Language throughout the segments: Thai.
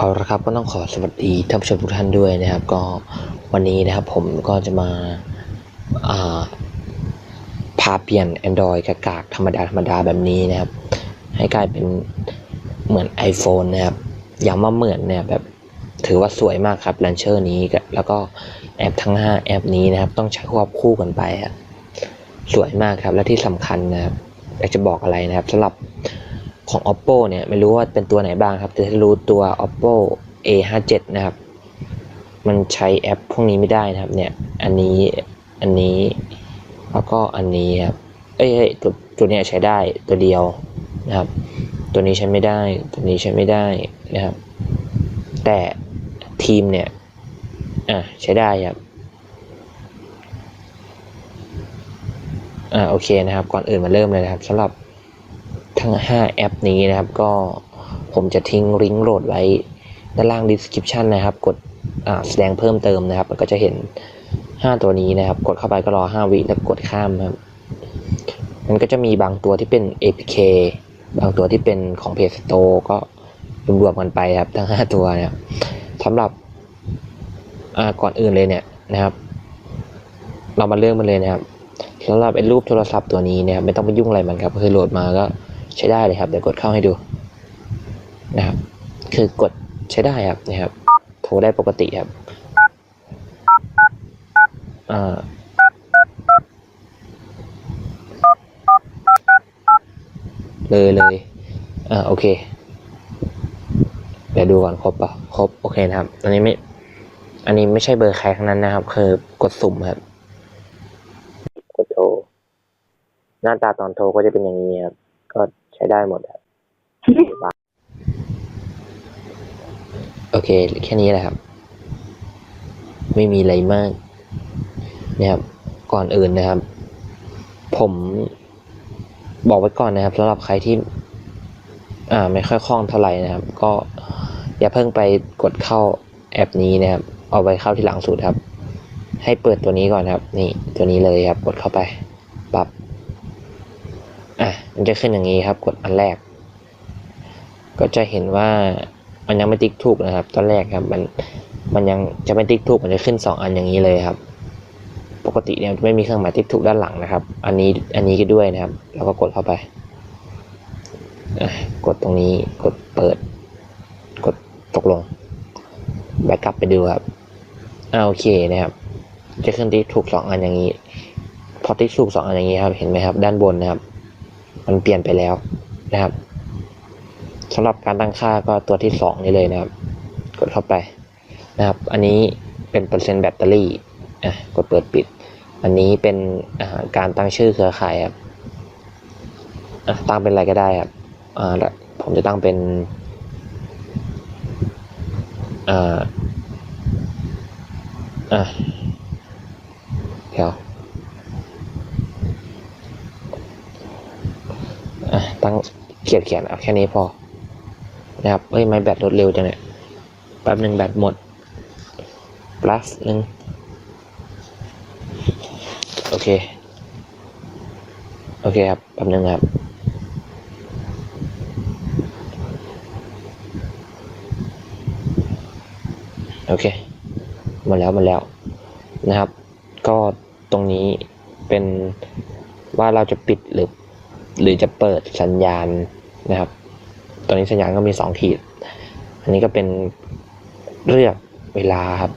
เอาละครับก็ต้องขอสวัสดีท่านผู้ชมทุกท่านด้วยนะครับ ก็วันนี้นะครับผมก็จะมาาพาเปลี่ยน Android กากๆธรรมดาธรรมดาแบบนี้นะครับ ให้กลายเป็นเหมือน iPhone นะครับย้ำว่าเหมือนเนี่ยแบบถือว่าสวยมากครับแลนเชอร์นี้แล้วก็แอปทั้ง 5 แอปนี้นะครับ ต้องใช้ควบคู่กันไปครับสวยมากครับและที่สำคัญนะครับอยากจะบอกอะไรนะครับสำหรับ ของ oppo เนี่ยไม่รู้ว่าเป็นตัวไหนบ้างครับ แต่ถ้ารู้ตัว oppo a 5 7นะครับ มันใช้แอปพวกนี้ไม่ได้นะครับ เนี่ย อันนี้ อันนี้ แล้วก็อันนี้ครับ เอ้ยตัวตัวเนี้ยใช้ได้ตัวเดียวนะครับ ตัวนี้ใช้ไม่ได้ ตัวนี้ใช้ไม่ได้นะครับ แต่ทีมเนี่ย อะใช้ได้ครับอ่าโอเคนะครับ ก่อนอื่นมาเริ่มเลยนะครับสำหรับ ทั้ง 5 แอปนี้นะครับ ก็ผมจะทิ้งลิงก์โหลดไว้ด้านล่าง description นะครับ กดแสดงเพิ่มเติมนะครับก็จะเห็น 5 ตัวนี้นะครับ กดเข้าไปก็รอ 5 วิแล้วกดข้ามครับ มันก็จะมีบางตัวที่เป็น APK บางตัวที่เป็นของ Play Store ก็รวมกันไปครับทั้ง 5 ตัวนะครับสำหรับก่อนอื่นเลยเนี่ยนะครับ เรามาเริ่มกันเลยนะครับสำหรับไอ้รูปโทรศัพท์ตัวนี้เนี่ยไม่ต้องไปยุ่งอะไรมันครับคือโหลดมาก็ ใช้ได้เลยครับเดี๋ยวกดเข้าให้ดูนะครับ คือกดใช้ได้ครับนะครับโทรได้ปกติครับอ่าเลยเลยอ่าโอเค เดี๋ยวดูก่อนครบป่ะครบ โอเคนะครับ อันนี้ไม่ อันนี้ไม่ใช่เบอร์ใครทั้งนั้นนะครับ คือกดสุ่มครับ กดโทร หน้าตาตอนโทรก็จะเป็นอย่างนี้ครับ ใช้ได้หมดครับโอเค แค่นี้แหละครับ ไม่มีอะไรมากนะครับ ก่อนอื่นนะครับ ผมบอกไว้ก่อนนะครับสำหรับใครที่ อ่า ไม่ค่อยคล่องเท่าไหร่นะครับ ก็อย่าเพิ่งไปกดเข้าแอปนี้นะครับ เอาไว้เข้าที่หลังสุดครับ ให้เปิดตัวนี้ก่อนครับ นี่ตัวนี้เลยครับ กดเข้าไปปรับ อะมันจะขึ้นอย่างนี้ครับ กดอันแรก ก็จะเห็นว่ามันยังไม่ติ๊กถูกนะครับ ตอนแรกครับ มันมันยังจะไม่ติ๊กถูกมันจะขึ้นสองอันอย่างนี้เลยครับ ปกติเนี่ยไม่มีเครื่องหมายติ๊กถูกด้านหลังนะครับ อันนี้อันนี้ก็ด้วยนะครับ แล้วก็กดเข้าไปกดตรงนี้กดเปิด กดตกลงแบ็กกลับไปดูครับอ่าโอเคนะครับ จะขึ้นติ๊กถูกสองอันอย่างนี้ พอติ๊กถูกสองอันอย่างนี้ครับ เห็นไหมครับ ด้านบนนะครับ มันเปลี่ยนไปแล้วนะครับสำหรับการตั้งค่าก็ตัวที่สองนี่เลยนะครับ กดเข้าไปนะครับ อันนี้เป็นเปอร์เซ็นต์แบตเตอรี่อะกดเปิดปิด อันนี้เป็นการตั้งชื่อเครือข่ายครับอะตั้งเป็นอะไรก็ได้ครับอ่าแล้วผมจะตั้งเป็นอ่าอะเดี๋ยว อะตั้งเขียนเขียนเอาแค่นี้พอ นะครับเฮ้ยไม่แบตลดเร็วจังเนี่ยแป๊บหนึ่งแบตหมด plus หนึ่งโอเค โอเคครับแป๊บหนึ่งครับโอเคมาแล้วมาแล้วนะครับ ก็ตรงนี้เป็นว่าเราจะปิดหรือ หรือจะเปิดสัญญาณนะครับตอนนี้สัญญาณก็มีสองขีด อันนี้ก็เป็นเลือกเวลาครับ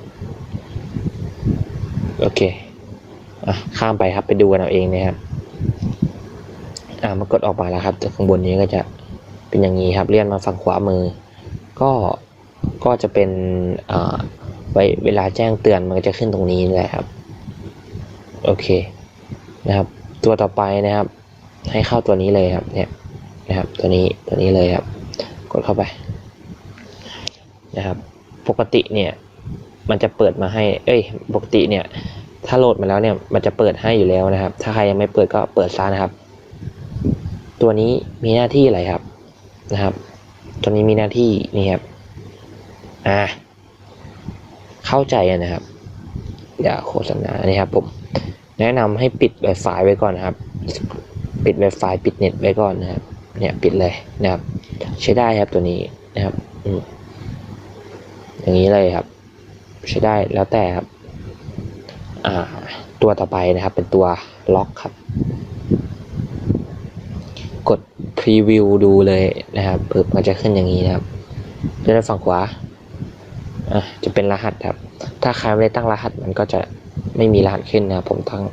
โอเคอะข้ามไปครับไปดูกันเอาเองนะครับอ่ามากดออกมาแล้วครับจากข้างบนนี้ก็จะเป็นอย่างนี้ครับเลื่อนมาฝั่งขวามือ ก็ก็จะเป็นอ่าไว้เวลาแจ้งเตือนมันก็จะขึ้นตรงนี้แหละครับ โอเคนะครับ ตัวต่อไปนะครับ ให้เข้าตัวนี้เลยครับ เนี่ยนะครับ ตัวนี้ตัวนี้เลยครับ กดเข้าไปนะครับ ปกติเนี่ยมันจะเปิดมาให้ เอ้ย ปกติเนี่ยถ้าโหลดมาแล้วเนี่ยมันจะเปิดให้อยู่แล้วนะครับ ถ้าใครยังไม่เปิดก็เปิดซะนะครับ ตัวนี้มีหน้าที่อะไรครับนะครับ ตัวนี้มีหน้าที่นี่ครับอ่าเข้าใจนะครับอย่าโฆษณานี่ครับผมแนะนำให้ปิด Wi-Fi ไว้ก่อนนะครับ ปิด Wi-Fi ปิดเน็ตไว้ก่อนนะครับเนี่ยปิดเลยนะครับ ใช้ได้ครับตัวนี้นะครับอย่างนี้เลยครับ ใช้ได้แล้วแต่ครับตัวต่อไปนะครับเป็นตัวล็อกครับ กดพรีวิวดูเลยนะครับปิดมันจะขึ้นอย่างนี้นะครับด้านฝั่งขวาะจะเป็นรหัสครับ ถ้าใครไม่ได้ตั้งรหัสมันก็จะไม่มีรหัสขึ้นนะครับผมตั้ง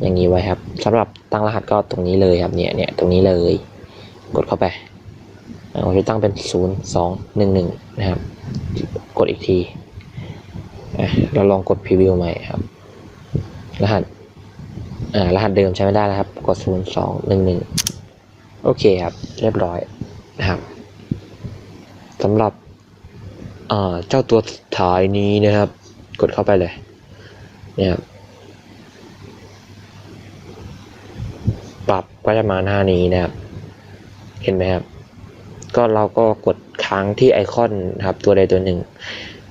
อย่างนี้ไว้ครับสำหรับตั้งรหัสก็ตรงนี้เลยครับเนี่ยเนี่ยตรงนี้เลย กดเข้าไปผมจะตั้งเป็นศูนย์สองหนึ่งหนึ่งนะครับ กดอีกทีเราลองกดพรีวิวใหม่ครับ รหัสรหัสเดิมใช้ไม่ได้แล้วครับ กดศูนย์สองหนึ่งหนึ่งโอเคครับ เรียบร้อยนะครับสำหรับเจ้าตัวสุดท้ายนี้นะครับ กดเข้าไปเลยเนี่ยครับ ปรับก็จะมาหน้านี้นะครับ เห็นไหมครับ ก็เราก็กดค้างที่ไอคอนนะครับ ตัวใดตัวหนึ่ง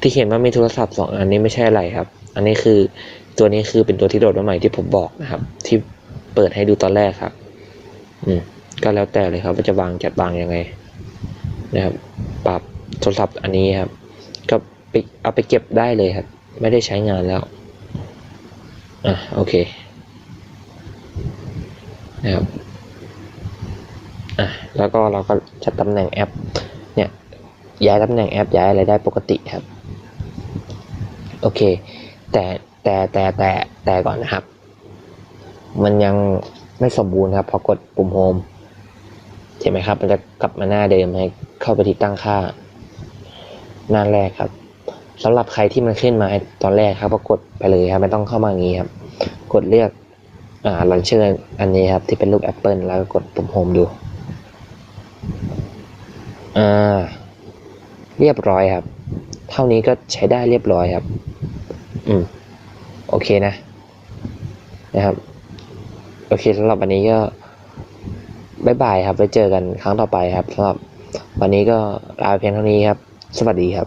ที่เขียนว่ามีโทรศัพท์สองอันนี้ไม่ใช่อะไรครับ อันนี้คือตัวนี้คือเป็นตัวที่โดดมาใหม่ที่ผมบอกนะครับ ที่เปิดให้ดูตอนแรกครับ อืมก็แล้วแต่เลยครับว่าจะวางจัดวางยังไง นะครับ ปรับโทรศัพท์อันนี้ครับ ก็ไปเอาไปเก็บได้เลยครับ ไม่ได้ใช้งานแล้ว อะโอเค นะครับอะแล้วก็เราก็จัดตำแหน่งแอปเนี่ยย้ายตำแหน่งแอปย้ายอะไรได้ปกติครับโอเค แต่แต่แต่แต่แต่ก่อนนะครับ มันยังไม่สมบูรณ์ครับพอกดปุ่มโฮมเห็นไหมครับ มันจะกลับมาหน้าเดิมให้เข้าไปที่ตั้งค่า หน้าแรกครับสำหรับใครที่มันขึ้นมาตอนแรกครับก็กดไปเลยครับ ไม่ต้องเข้ามาอย่างนี้ครับ กดเลือก อ่าลันเชอร์อันนี้ครับที่เป็นรูปแอปเปิลแล้วก็กดปุ่มโฮมดูอ่าเรียบร้อยครับ เท่านี้ก็ใช้ได้เรียบร้อยครับ อืม โอเคนะ นะครับ โอเคสำหรับวันนี้ก็บายบายครับไว้เจอกันครั้งต่อไปครับสำหรับวันนี้ก็ลาเพียงเท่านี้ครับ สวัสดีครับ